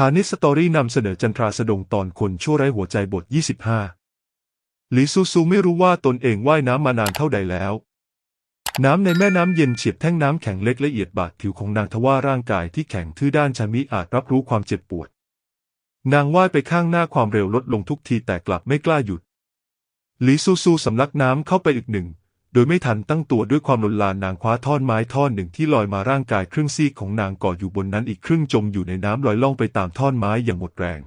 ฐานิสตอรี่นำเสนอจันทราสดงตอนคนชั่วไร้หัวใจบท 25ลิซูซูไม่รู้ว่าตนเองว่ายน้ำมานานเท่าใดแล้ว น้ำในแม่น้ำเย็นเฉียบแท่งน้ำแข็งเล็กละเอียดบาดผิวของนางทว่าร่างกายที่แข็งทื่อด้านชามิอาจรับรู้ความเจ็บปวด นางว่ายไปข้างหน้าความเร็วลดลงทุกทีแต่กลับไม่กล้าหยุดลิซูซูสำลักน้ำเข้าไปอีกหนึ่ง ดยไม่ทันตั้งตัวด้วยความลนลานนางคว้าท่อนไม้ท่อนหนึ่งที่ลอยมาร่างกายครึ่งซีกของนางก่ออยู่บนนั้นอีกครึ่งจมอยู่ในน้ำลอยล่องไปตามท่อนไม้อย่างหมดแรง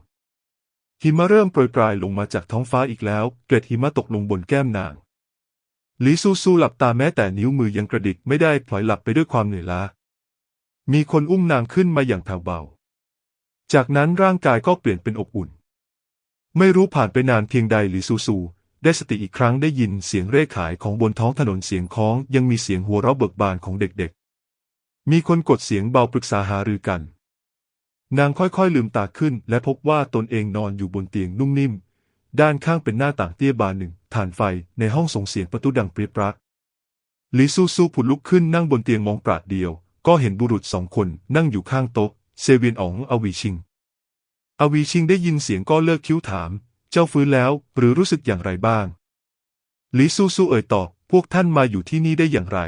หิมะเริ่มโปรยปลายลงมาจากท้องฟ้าอีกแล้ว เกล็ดหิมะตกลงบนแก้มนางลิซูซูหลับตาแม้แต่นิ้วมือยังกระดิกไม่ได้พลอยหลับไปด้วยความเหนื่อยล้า มีคนอุ้มนางขึ้นมาอย่างแผ่วเบา จากนั้นร่างกายก็เปลี่ยนเป็นอบอุ่น ไม่รู้ผ่านไปนานเพียงใดลิซูซู ได้สติอีกครั้งได้ยินเสียงเร่ขายของบนท้องถนนเสียงคล้อง ยังมีเสียงหัวเราะเบิกบานของเด็กๆ มีคนกดเสียงเบาปรึกษาหารือกัน นางค่อยๆลืมตาขึ้น และพบว่าตนเองนอนอยู่บนเตียงนุ่มนิ่ม ด้านข้างเป็นหน้าต่างเตี้ยบานหนึ่งฐานไฟในห้องส่งเสียงประตูดังเปรียบปรักลิซูซูผุดลุกขึ้นนั่งบนเตียงมองปราดเดียว ก็เห็นบุรุษสองคนนั่งอยู่ข้างโต๊ะเซเวียนอ๋องอวีชิง อวีชิงได้ยินเสียงก็เลิกคิ้วถาม เจ้าฟื้นแล้วหรือรู้สึกอย่างไรบ้างลิซูซูเอ่ยตอบพวกท่านมาอยู่ที่นี่ได้อย่างไร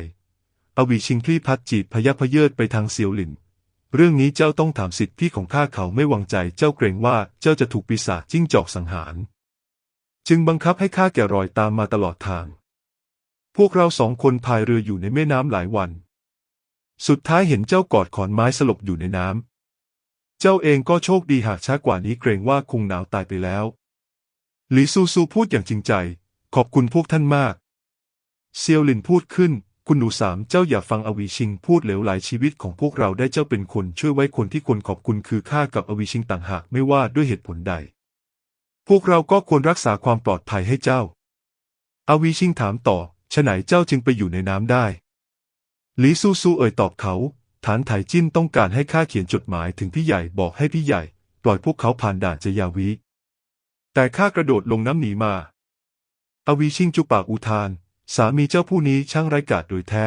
อวีชิงคลี่พัดจีบพยักพเยิดไปทางเซียวหลิน เรื่องนี้เจ้าต้องถามสิทธิพี่ของข้าเขาไม่วางใจเจ้าเกรงว่าเจ้าจะถูกปีศาจจิ้งจอกสังหาร จึงบังคับให้ข้าแก่รอยตามมาตลอดทาง พวกเราสองคนพายเรืออยู่ในแม่น้ำหลายวัน สุดท้ายเห็นเจ้ากอดขอนไม้สลบอยู่ในน้ำเจ้าเองก็โชคดีหากช้ากว่านี้เกรงว่าคงหนาวตายไปแล้ว ลิซูซูพูดอย่างจริงใจ ขอบคุณพวกท่านมาก เซียวหลินพูดขึ้น คุณหนูสามเจ้าอย่าฟังอวีชิงพูดเหลวไหลชีวิตของพวกเราได้เจ้าเป็นคนช่วยไว้คนที่ควรขอบคุณคือข้ากับอวีชิงต่างหากไม่ว่าด้วยเหตุผลใด พวกเราก็ควรรักษาความปลอดภัยให้เจ้า อวีชิงถามต่อฉไหนเจ้าจึงไปอยู่ในน้ำได้ลีซูซูเอ่ยตอบเขา ฐานไถจิ้นต้องการให้ข้าเขียนจดหมายถึงพี่ใหญ่บอกให้พี่ใหญ่ ปล่อยพวกเขาผ่านด่านเจยาวิ แต่ข้ากระโดดลงน้ำหนีมา อวีชิงจุปากอุทาน สามีเจ้าผู้นี้ช่างไร้กาจโดยแท้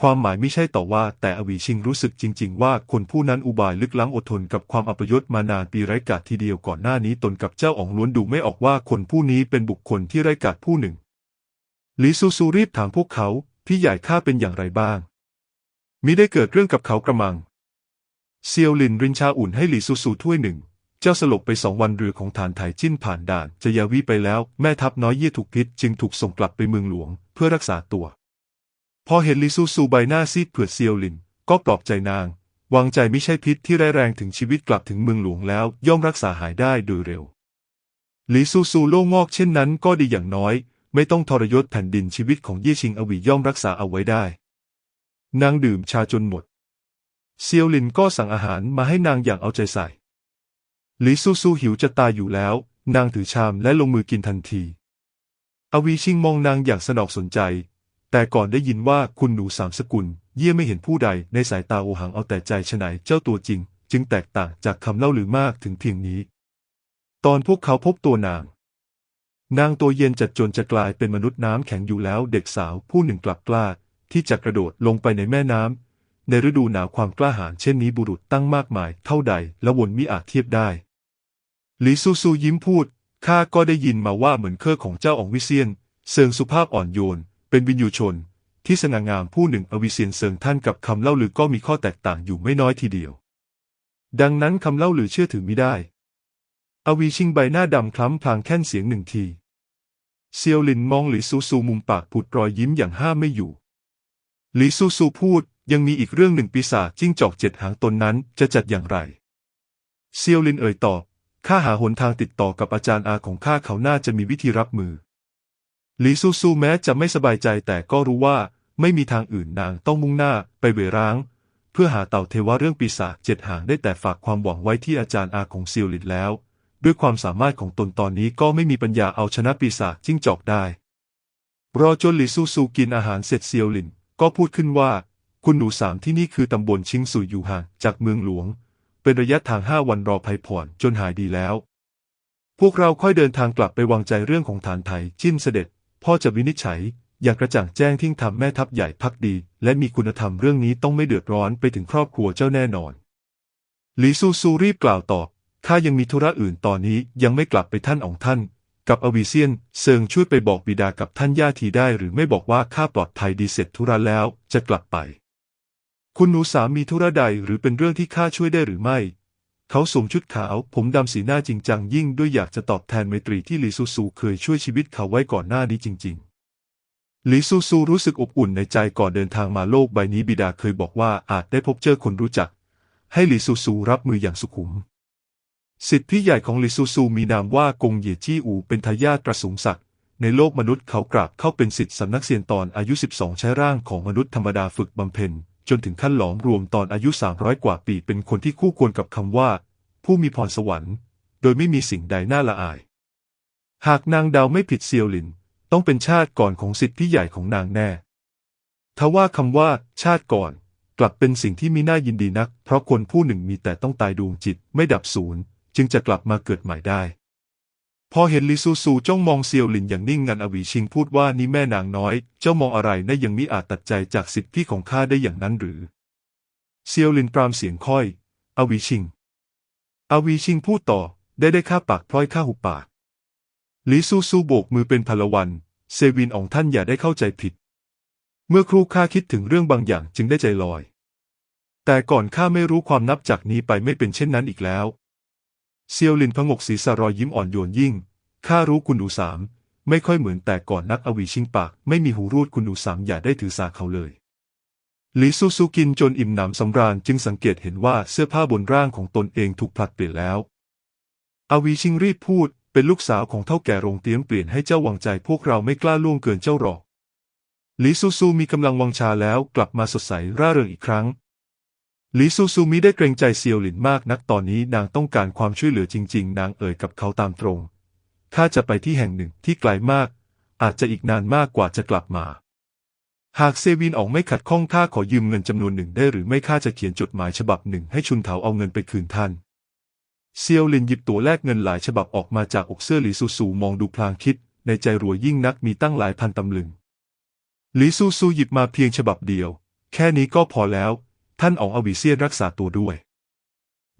ความหมายไม่ใช่ต่อว่า แต่อวีชิงรู้สึกจริง ๆ ว่าคนผู้นั้นอุบายลึกล้างอดทนกับความอัปยศมานานปีไร้กาจทีเดียวก่อนหน้านี้ตนกับเจ้าอ๋องล้วนดูไม่ออกว่าคนผู้นี้เป็นบุคคลที่ไร้กาจผู้หนึ่งลิซูซูรีบถามพวกเขาพี่ใหญ่ข้าเป็นอย่างไรบ้างมิได้เกิดเรื่องกับเขากระมัง เซียวลินรินชาอุ่นให้หลิซูซูถ้วยหนึ่ง เจ้าสลบไปสองวันเรือของฐานไถจิ้นผ่านด่านจะยาวิไปแล้ว แม่ทัพน้อยเยี่ยถูกพิษจึงถูกส่งกลับไปเมืองหลวง เพื่อรักษาตัว พอเห็นลิซูซูใบหน้าซีดเผือดเซียวลิน ก็ปลอบใจนาง วางใจไม่ใช่พิษที่ร้ายแรงถึงชีวิตกลับถึงเมืองหลวงแล้ว ย่อมรักษาหายได้โดยเร็วลิซูซูโล่งงอกเช่นนั้นก็ดีอย่างน้อย ไม่ต้องทรยศแผ่นดินชีวิตของเย่ชิงอวีย่อมรักษาเอาไว้ได้ นางดื่มชาจนหมดเซียวลินก็สั่งอาหารมาให้นางอย่างเอาใจใส่ ลิซูซูหิวจะตายอยู่แล้ว นางถือชามและลงมือกินทันที อวีชิงมองนางอย่างสนอกสนใจ แต่ก่อนได้ยินว่าคุณหนูสามสกุล เยี่ยไม่เห็นผู้ใดในสายตาโอหังเอาแต่ใจฉไหนเจ้าตัวจริง จึงแตกต่างจากคำเล่าลือมากถึงเพียงนี้ ตอนพวกเขาพบตัวนาง นางตัวเย็นจัดจนจะกลายเป็นมนุษย์น้ำแข็งอยู่แล้วเด็กสาวผู้หนึ่งกลับกล้า ที่จะกระโดดลงไปในแม่น้ำในฤดูหนาวความกล้าหาญเช่นนี้บุรุษตั้งมากมายเท่าใดและวนมิอาจเทียบได้ หลิซูซูยิ้มพูด ข้าก็ได้ยินมาว่าเหมือนเครือของเจ้าองวิเซียน เซิงสุภาพอ่อนโยน เป็นวินยูชน ที่สง่างามผู้หนึ่งอวิเซียนเซิงท่านกับคำเล่าลือก็มีข้อแตกต่างอยู่ไม่น้อยทีเดียว ดังนั้นคำเล่าลือเชื่อถือไม่ได้ อวีชิงใบหน้าดำคล้ำพลางแค่นเสียงหนึ่งที เซียวลินมองหลิซูซูมุมปากผุดรอยยิ้มอย่างห้ามไม่อยู่ หลิซูซูพูดยังมีอีกเรื่องหนึ่งปีศาจจิ้งจอกเจ็ดหางตนนั้นจะจัดอย่างไร เซียวลินเอ่ยตอบ ข้าหาหนทางติดต่อกับอาจารย์อาของข้าเขาน่าจะมีวิธีรับมือ หลีซูซูแม้จะไม่สบายใจแต่ก็รู้ว่าไม่มีทางอื่นนางต้องมุ่งหน้าไปเวร้าง เพื่อหาเต่าเทวะเรื่องปีศาจเจ็ดหางได้แต่ฝากความหวังไว้ที่อาจารย์อาของซิลลิตแล้ว ด้วยความสามารถของตนตอนนี้ก็ไม่มีปัญญาเอาชนะปีศาจจิ้งจอกได้ รอจนหลีซูซูกินอาหารเสร็จเซียวลินก็พูดขึ้นว่า คุณหนูสามที่นี่คือตำบลชิงสุยอยู่ห่างจากเมืองหลวง เป็นระยะทางห้าวันรอภัยผ่อนจนหายดีแล้ว พวกเราค่อยเดินทางกลับไปวางใจเรื่องของฐานไทยจิ้นเสด็จ พ่อจะวินิจฉัย อย่างกระจ่างแจ้งทิ้งทำแม่ทัพใหญ่พักดี และมีคุณธรรมเรื่องนี้ต้องไม่เดือดร้อนไปถึงครอบครัวเจ้าแน่นอนหลีซูซูรีบกล่าวตอบข้ายังมีธุระอื่นตอนนี้ยังไม่กลับไปท่านอองท่าน กับอวีเซียนเซิงช่วยไปบอกบิดากับท่านย่าทีได้หรือไม่บอกว่าข้าปลอดภัยดีเสร็จธุระแล้วจะกลับไป คุณหนูสามมีธุระใดหรือเป็นเรื่องที่ข้าช่วยได้หรือไม่ เขาสวมชุดขาว ผมดำสีหน้าจริงจังยิ่งด้วยอยากจะตอบแทนไมตรีที่ลีซูซูเคยช่วยชีวิตเขาไว้ก่อนหน้านี้จริงๆลีซูซูรู้สึกอบอุ่นในใจก่อนเดินทางมาโลกใบนี้บิดาเคยบอกว่าอาจได้พบเจอคนรู้จัก ให้ลีซูซูรับมืออย่างสุขุม สิทธิพี่ใหญ่ของลีซูซูมีนามว่ากงเหยียจี้อูเป็นทายาทกระสูงศักดิ์ในโลกมนุษย์เขากราบเข้าเป็นสิทธิสำนักเซียนตอนอายุ 12 ใช้ร่างของมนุษย์ธรรมดาฝึกบำเพ็ญ จนถึงขั้นหลอมรวมตอนอายุ 300 กว่าปีเป็นคนที่คู่ควรกับคำว่า ผู้มีพรสวรรค์ โดยไม่มีสิ่งใดน่าละอาย หากนางดาวไม่ผิดเซียวหลิน ต้องเป็นชาติก่อนของสิทธิพี่ใหญ่ของนางแน่ทว่าคำว่า ชาติก่อน กลับเป็นสิ่งที่มีน่ายินดีนัก เพราะคนผู้หนึ่งมีแต่ต้องตายดวงจิตไม่ดับสูญจึงจะกลับมาเกิดใหม่ได้ พอเห็นลิซูซูจ้องมองเซียวหลินอย่างนิ่งงันอวีชิงพูดว่านี่แม่นางน้อย เจ้ามองอะไรนะยังมิอาจตัดใจจากสิทธิของข้าได้อย่างนั้นหรือ เซียวหลินปรามเสียงค่อย อวีชิง อวีชิงพูดต่อ ได้ได้ข้าปากพลอยข้าหุบปากลิซูซูโบกมือเป็นพลวัน เซวินของท่านอย่าได้เข้าใจผิด เมื่อครูข้าคิดถึงเรื่องบางอย่างจึงได้ใจลอย แต่ก่อนข้าไม่รู้ความนับจากนี้ไปไม่เป็นเช่นนั้นอีกแล้ว เซียวลินพงกศีรษะรอยยิ้มอ่อนโยนยิ่ง ข้ารู้คุณอูสาม ไม่ค่อยเหมือนแต่ก่อนนักอวีชิงปาก ไม่มีหูรูดคุณอูสามอย่าได้ถือสาเขาเลยหลิซูซูกินจนอิ่มหนำสำราญจึงสังเกตเห็นว่าเสื้อผ้าบนร่างของตนเองถูกผลัดเปลี่ยนแล้ว อวีชิงรีบพูด เป็นลูกสาวของเท่าแก่โรงเตียงเปลี่ยนให้เจ้าวังใจพวกเราไม่กล้าล่วงเกินเจ้าหรอกหลิซูซูมีกำลังวังชาแล้วกลับมาสดใสร่าเริงอีกครั้ง ลิซูซูมิได้เกรงใจเซียวหลินมากนักตอนนี้นางต้องการความช่วยเหลือจริง ๆ นางเอ่ยกับเขาตามตรง ข้าจะไปที่แห่งหนึ่งที่ไกลมาก อาจจะอีกนานมากกว่าจะกลับมา หากเซวินออกไม่ขัดข้องข้าขอยืมเงินจำนวนหนึ่งได้หรือไม่ข้าจะเขียนจดหมายฉบับหนึ่งให้ชุนเถาเอาเงินไปคืนท่าน เซียวหลินหยิบตัวแลกเงินหลายฉบับออกมาจากอกเสื้อหลีซูซูมองดูพลางคิด ในใจรัวยิ่งนักมีตั้งหลายพันตำลึงหลีซูซูหยิบมาเพียงฉบับเดียว แค่นี้ก็พอแล้ว ท่านอองอวีเซียนรักษาตัวด้วย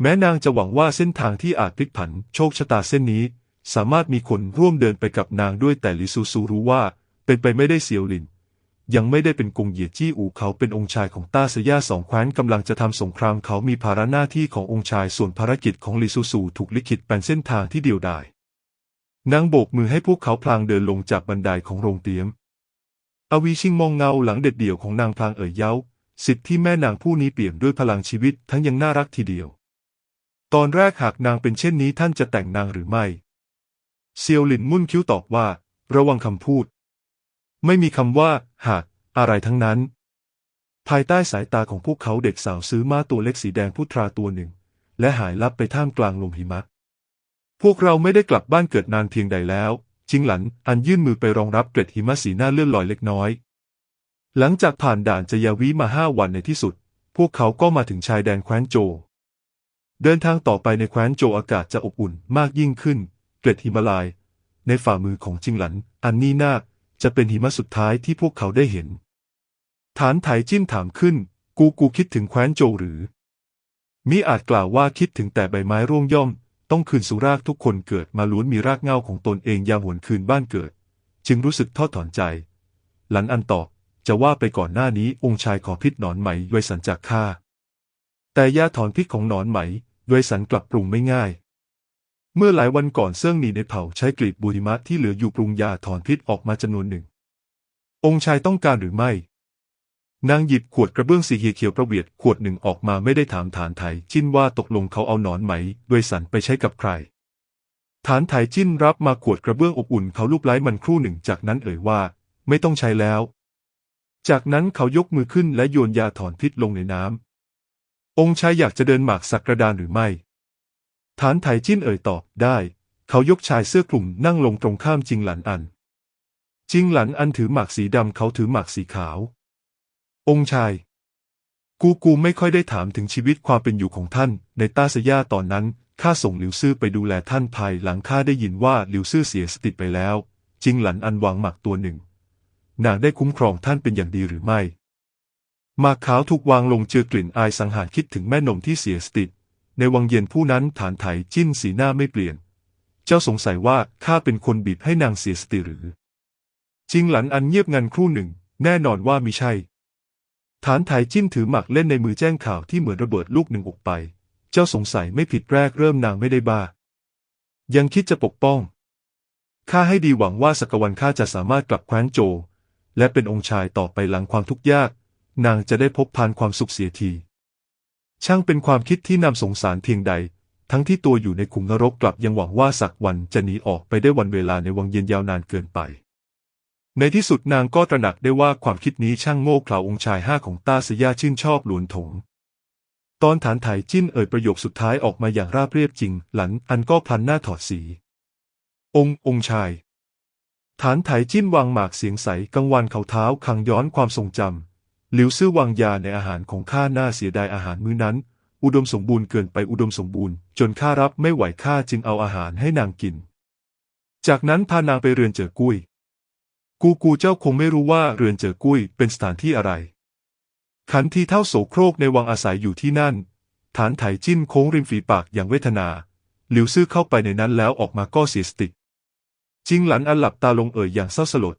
แม้นางจะหวังว่าเส้นทางที่อาจพลิกผันโชคชะตาเส้นนี้ สามารถมีคนร่วมเดินไปกับนางด้วยแต่ลิซูซูรู้ว่า เป็นไปไม่ได้เสียวลิน ยังไม่ได้เป็นกงเหยียจี้อูเขาเป็นองค์ชายของต้าสยาสองแคว้นกำลังจะทำสงครามเขามีภาระหน้าที่ขององค์ชายส่วนภารกิจของลิซูซูถูกลิขิตเป็นเส้นทางที่เดียวดายนางโบกมือให้พวกเขาพลางเดินลงจากบันไดของโรงเตี๊ยม อวีชิงมองเงาหลังเด็ดเดี่ยวของนางพลางเอ่ยเย้า สิทธิ์ที่แม่นางผู้นี้เปี่ยมด้วยพลังชีวิตทั้งยังน่ารักทีเดียว ตอนแรกหากนางเป็นเช่นนี้ท่านจะแต่งนางหรือไม่เซียวหลินมุ่นคิ้วตอบว่า ระวังคำพูด ไม่มีคำว่า หาก อะไรทั้งนั้น ภายใต้สายตาของพวกเขาเด็กสาวซื้อม้าตัวเล็กสีแดงพุทราตัวหนึ่ง และหายลับไปท่ามกลางลมหิมะ พวกเราไม่ได้กลับบ้านเกิดนานเพียงใดแล้ว จิงหลันอันยื่นมือไปรองรับเกล็ดหิมะสีหน้าเลื่อนลอยเล็กน้อย หลังจากผ่านด่านจยาวิมาห้าวันในที่สุด พวกเขาก็มาถึงชายแดนแคว้นโจ เดินทางต่อไปในแคว้นโจอากาศจะอบอุ่นมากยิ่งขึ้น เกล็ดหิมาลาย ในฝ่ามือของจิงหลัน อันนี้นาจะเป็นหิมะสุดท้ายที่พวกเขาได้เห็น ฐานไถจิ้มถามขึ้น กูกูคิดถึงแคว้นโจหรือ มิอาจกล่าวว่าคิดถึงแต่ใบไม้ร่วงย่อม ต้องคืนสู่รากทุกคนเกิดมาล้วนมีรากเงาของตนเองยามหวนคืนบ้านเกิด จึงรู้สึกทอดถอนใจ หลันอันตอบ จะว่าไปก่อนหน้านี้องค์ชายขอพิษหนอนไหมด้วยสันจากข้าแต่ยาถอนพิษของหนอนไหมด้วยสันกลับปรุงไม่ง่าย เมื่อหลายวันก่อนเซิ่งหนีในเผ่าใช้กลีบบูริมะที่เหลืออยู่ปรุงยาถอนพิษออกมาจำนวนหนึ่ง องค์ชายต้องการหรือไม่ นางหยิบขวดกระเบื้องสีเขียวประเวียดขวดหนึ่งออกมาไม่ได้ถามฐานไทยจิ้นว่าตกลงเขาเอาหนอนไหมด้วยสันไปใช้กับใครฐานไทยจิ้นรับมาขวดกระเบื้องอบอุ่นเขาลูบไล้มันครู่หนึ่งจากนั้นเอ่ยว่า ไม่ต้องใช้แล้ว จากนั้นเขายกมือขึ้นและโยนยาถอนพิษลงในน้ำ องค์ชายอยากจะเดินหมากสักกระดานหรือไม่ ฐานไถจิ้นเอ่ยตอบได้ เขายกชายเสื้อกลุ่มนั่งลงตรงข้ามจิงหลันอัน จิงหลันอันถือหมากสีดำเขาถือหมากสีขาว องค์ชาย กูกูไม่ค่อยได้ถามถึงชีวิตความเป็นอยู่ของท่าน ในต้าสยาตอนนั้นข้าส่งหลิวซื่อไปดูแลท่านภายหลังข้าได้ยินว่าหลิวซื่อเสียสติไปแล้ว จิงหลันอันวางหมากตัวหนึ่ง นางได้คุ้มครองท่านเป็นอย่างดีหรือไม่ หมากขาวถูกวางลงเจือกลิ่นอายสังหารคิดถึงแม่นมที่เสียสติ ในวังเย็นผู้นั้นฐานไถจิ้นสีหน้าไม่เปลี่ยน เจ้าสงสัยว่าข้าเป็นคนบีบให้นางเสียสติหรือ จริงหลันอันเงียบงันครู่หนึ่ง แน่นอนว่ามิใช่ ฐานไถจิ้นถือหมักเล่นในมือแจ้งข่าวที่เหมือนระเบิดลูกหนึ่งออกไป เจ้าสงสัยไม่ผิดแรกเริ่มนางไม่ได้บ้า ยังคิดจะปกป้องข้าให้ดีหวังว่าสักวันข้าจะสามารถกลับแคว้นโจ และเป็นองค์ชายต่อไปหลังความทุกข์ยาก นางจะได้พบพานความสุขเสียที ช่างเป็นความคิดที่นำสงสารเพียงใด ทั้งที่ตัวอยู่ในขุมนรกกลับยังหวังว่าสักวันจะหนีออกไปได้วันเวลาในวังเย็นยาวนานเกินไป ในที่สุดนางก็ตระหนักได้ว่าความคิดนี้ช่างโง่เขลาองค์ชายห้าของตาสยาชื่นชอบหลวนถงตอนฐานไถจิ้นเอ่ยประโยคสุดท้ายออกมาอย่างราบเรียบจริง หลันอันก็พลันหน้าถอดสี องค์องค์ชาย ฐานไถจิ้นวางหมากเสียงใสกังวานเขาเท้าขังย้อนความทรงจำหลิวซื่อวางยาในอาหารของข้าหน้าเสียดายอาหารมื้อนั้น อุดมสมบูรณ์เกินไปอุดมสมบูรณ์ จนข้ารับไม่ไหวข้าจึงเอาอาหารให้นางกิน จากนั้นพานางไปเรือนเจอกุ้ย กูกูเจ้าคงไม่รู้ว่าเรือนเจอกุ้ยเป็นสถานที่อะไร ขันทีเท่าโสโครกในวังอาศัยอยู่ที่นั่น ฐานไถจิ้นโค้งริมฝีปากอย่างเวทนา หลิวซื่อเข้าไปในนั้นแล้วออกมาก็เสียสติ จริงหลันอันหลับตาลงเอ่ยอย่างเศร้าสลด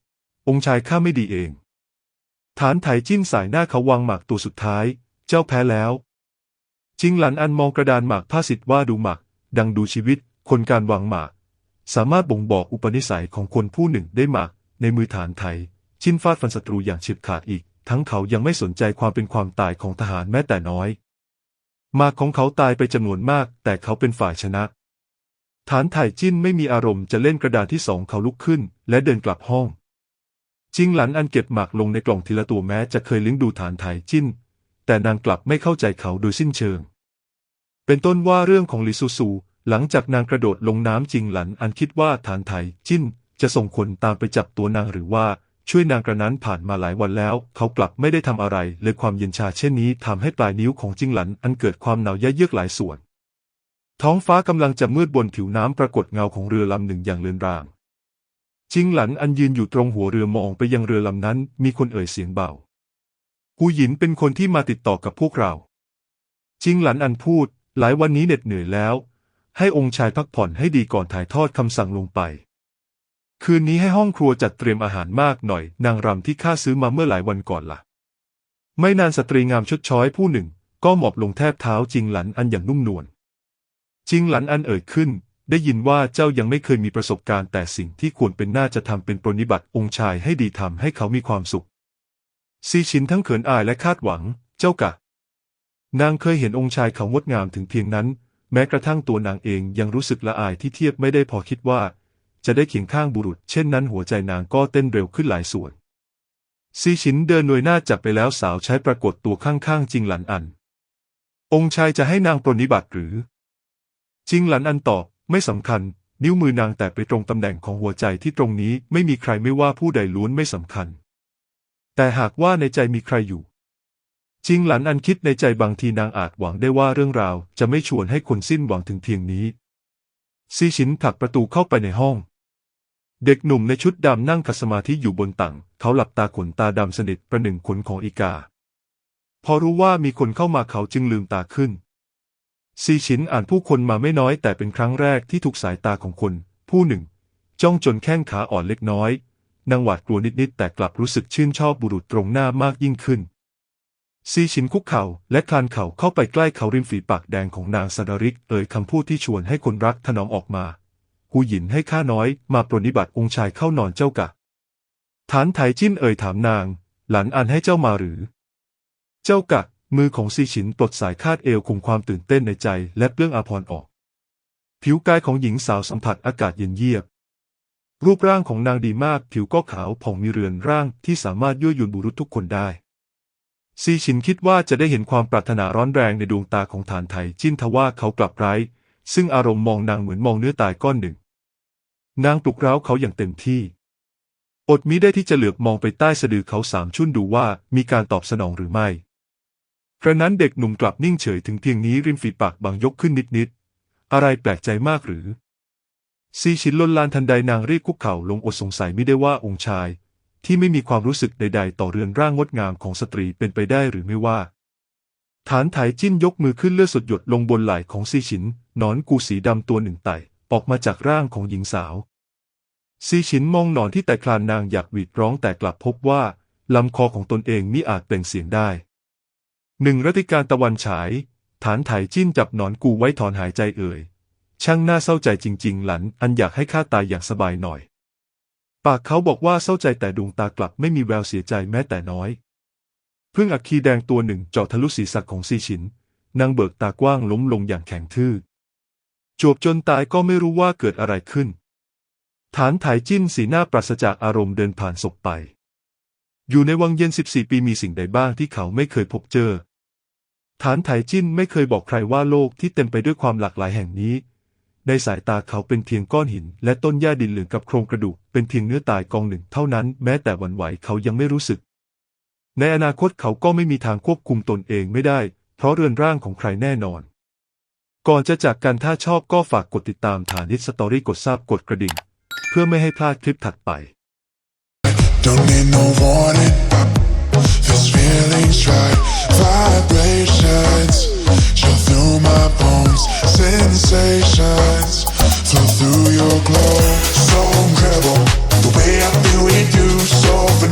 องค์ชายข้าไม่ดีเอง ฐานไถจิ้นสายหน้าเขาวางหมากตัวสุดท้าย เจ้าแพ้แล้ว จริงหลันอันมองกระดานหมากผ้าสิทธิ์ว่าดูหมาก ดังดูชีวิต คนการวางหมาก สามารถบ่งบอกอุปนิสัยของคนผู้หนึ่งได้หมาก ในมือฐานไทยชิ้นฟาดฟันศัตรูอย่างเฉียบขาดอีก ทั้งเขายังไม่สนใจความเป็นความตายของทหารแม้แต่น้อย หมากของเขาตายไปจำนวนมาก แต่เขาเป็นฝ่ายชนะ ฐานไถ่จิ้นไม่มีอารมณ์จะเล่นกระดานที่สองเขาลุกขึ้น และเดินกลับห้อง จิงหลันอันเก็บหมากลงในกล่องทีละตัวแม้จะเคยลิ้งดูฐานไถ่จิ้น แต่นางกลับไม่เข้าใจเขาโดยสิ้นเชิง เป็นต้นว่าเรื่องของลิซูซู หลังจากนางกระโดดลงน้ำจิงหลันอันคิดว่าฐานไถ่จิ้น จะส่งคนตามไปจับตัวนางหรือว่าช่วยนางกระนั้นผ่านมาหลายวันแล้ว เขากลับไม่ได้ทำอะไรเลยความเย็นชาเช่นนี้ทำให้ปลายนิ้วของจิงหลันอันเกิดความหนาวเยือกหลายส่วน ท้องฟ้ากำลังจะมืดบนผิวน้ำปรากฏเงาของเรือลำหนึ่งอย่างเลือนราง จิงหลันอันยืนอยู่ตรงหัวเรือมองไปยังเรือลำนั้น มีคนเอ่ยเสียงเบากูหยินเป็นคนที่มาติดต่อกับพวกเรา จิงหลันอันพูด หลายวันนี้เหน็ดเหนื่อยแล้ว ให้องค์ชายพักผ่อนให้ดีก่อนถ่ายทอดคำสั่งลงไป คืนนี้ให้ห้องครัวจัดเตรียมอาหารมากหน่อย นางรำที่ข้าซื้อมาเมื่อหลายวันก่อนละ่ะ ไม่นานสตรีงามชดช้อยผู้หนึ่ง ก็หมอบลงแทบเท้าจิงหลันอันอย่างนุ่มนวล จิงหลันอันเอ่ยขึ้น ได้ยินว่าเจ้ายังไม่เคยมีประสบการณ์ แต่สิ่งที่ควรเป็นน่าจะทำเป็นปรนิบัติองค์ชายให้ดีทำให้เขามีความสุข ซีชินทั้งเขินอายและคาดหวัง เจ้ากะ นางเคยเห็นองค์ชายเขางดงามถึงเพียงนั้น แม้กระทั่งตัวนางเองยังรู้สึกละอายที่เทียบไม่ได้พอคิดว่า จะได้เคียงข้างบุรุษ เช่นนั้นหัวใจนางก็เต้นเร็วขึ้นหลายส่วน ซีชินเดินหน่วยหน้าจับไปแล้วสาวใช้ปรากฏตัวข้างๆจิงหลันอัน องค์ชายจะให้นางปรนิบัติหรือ จิงหลันอันตอบไม่สำคัญ นิ้วมือนางแตะไปตรงตำแหน่งของหัวใจที่ตรงนี้ไม่มีใครไม่ว่าผู้ใดล้วนไม่สำคัญ แต่หากว่าในใจมีใครอยู่จิงหลันอันคิดในใจบางทีนางอาจหวังได้ว่าเรื่องราว จะไม่ชวนให้คนสิ้นหวังถึงเพียงนี้ ซีชินผลักประตูเข้าไปในห้อง เด็กหนุ่มในชุดดำนั่งขัสมาธิอยู่บนตังเขาหลับตาขนตาดำสนิทประหนึ่งขนของอีกา พอรู้ว่ามีคนเข้ามาเขาจึงลืมตาขึ้น ซีชินอ่านผู้คนมาไม่น้อยแต่เป็นครั้งแรกที่ถูกสายตาของคน ผู้หนึ่ง จ้องจนแข้งขาอ่อนเล็กน้อย นางหวาดกลัวนิดๆแต่กลับรู้สึกชื่นชอบบุรุษตรงหน้ามากยิ่งขึ้น ซีชินคุกเข่าและคลานเข่าเข้าไปใกล้เขาริมฝีปากแดงของนางสดาริกเอ่ยคำพูดที่ชวนให้คนรักถนอมออกมากูหยินให้ข้าน้อยมาปรนิบัติองค์ชายเข้านอนเจ้ากะฐานไถจิ้นเอ่ยถามนาง หลันอันให้เจ้ามาหรือ เจ้ากะ มือของซีฉินปลดสายคาดเอวคุมความตื่นเต้นในใจและเปลื้องอาภรณ์ออก ผิวกายของหญิงสาวสัมผัสอากาศเย็นเยียบ รูปร่างของนางดีมาก ผิวก็ขาวผ่องมีเรือนร่างที่สามารถยั่วยวนบุรุษทุกคนได้ ซีฉินคิดว่าจะได้เห็นความปรารถนาร้อนแรงในดวงตาของฐานไถจิ้นทว่าเขากลับไร้ ซึ่งอารมณ์มองนางเหมือนมองเนื้อตายก้อนหนึ่ง นางปลุกเร้าเขาอย่างเต็มที่ อดมิได้ที่จะเหลือบมองไปใต้สะดือเขาสามชุ่นดูว่ามีการตอบสนองหรือไม่ กระนั้นเด็กหนุ่มกลับนิ่งเฉยถึงเพียงนี้ริมฝีปากบางยกขึ้นนิดๆ อะไรแปลกใจมากหรือ ซีชินลนลานทันใดนางรีบคุกเข่าลงอดสงสัยไม่ได้ว่าองค์ชาย ที่ไม่มีความรู้สึกใด ๆ ต่อเรือนร่างงดงามของสตรีเป็นไปได้หรือไม่ว่า ฐานไถจิ้นยกมือขึ้นเลือดสดหยดลงบนไหล่ของซีฉินหนอนกูสีดำตัวหนึ่งไต่ออกมาจากร่างของหญิงสาว ซีฉินมองหนอนที่แต่คลานนางอยากหวีดร้องแต่กลับพบว่าลำคอของตนเองมิอาจเปล่งเสียงได้ หนึ่งรัติการตะวันฉาย ฐานไถจิ้นจับหนอนกูไว้ถอนหายใจเอ่ย ช่างน่าเศร้าใจจริง ๆ หลัน อันอยากให้ข้าตายอย่างสบายหน่อย ปากเขาบอกว่าเศร้าใจแต่ดวงตากลับไม่มีแววเสียใจแม้แต่น้อย เพึ่งอัคคีแดงตัวหนึ่งเจาะทะลุศีรษะของซีฉิน นางเบิกตากว้างล้มลงอย่างแข็งทื่อ จวบจนตายก็ไม่รู้ว่าเกิดอะไรขึ้น ฐานไถจิ้นสีหน้าปราศจากอารมณ์เดินผ่านศพไป อยู่ในวังเย็น 14 ปีมีสิ่งใดบ้างที่เขาไม่เคยพบเจอ ฐานไถจิ้นไม่เคยบอกใครว่าโลกที่เต็มไปด้วยความหลากหลายแห่งนี้ ในสายตาเขาเป็นเพียงก้อนหิน และต้นหญ้าดินเหลืองกับโครงกระดูก เป็นเพียงเนื้อตายกองหนึ่งเท่านั้น แม้แต่หวันไหวเขายังไม่รู้สึก ในอนาคตเขาก็ไม่มีทางควบคุมตนเองไม่ได้ เพราะเรือนร่างของใครแน่นอน ก่อนจะจากกันถ้าชอบก็ฝากกดติดตามฐานฮิตสตอรี่กดทราบกดกระดิ่ง เพื่อไม่ให้พลาดคลิปถัดไป Don't need no warning. This feelings right. Vibrations chill through my bones. Sensations flow through your glow. So incredible the way I feel with you. So.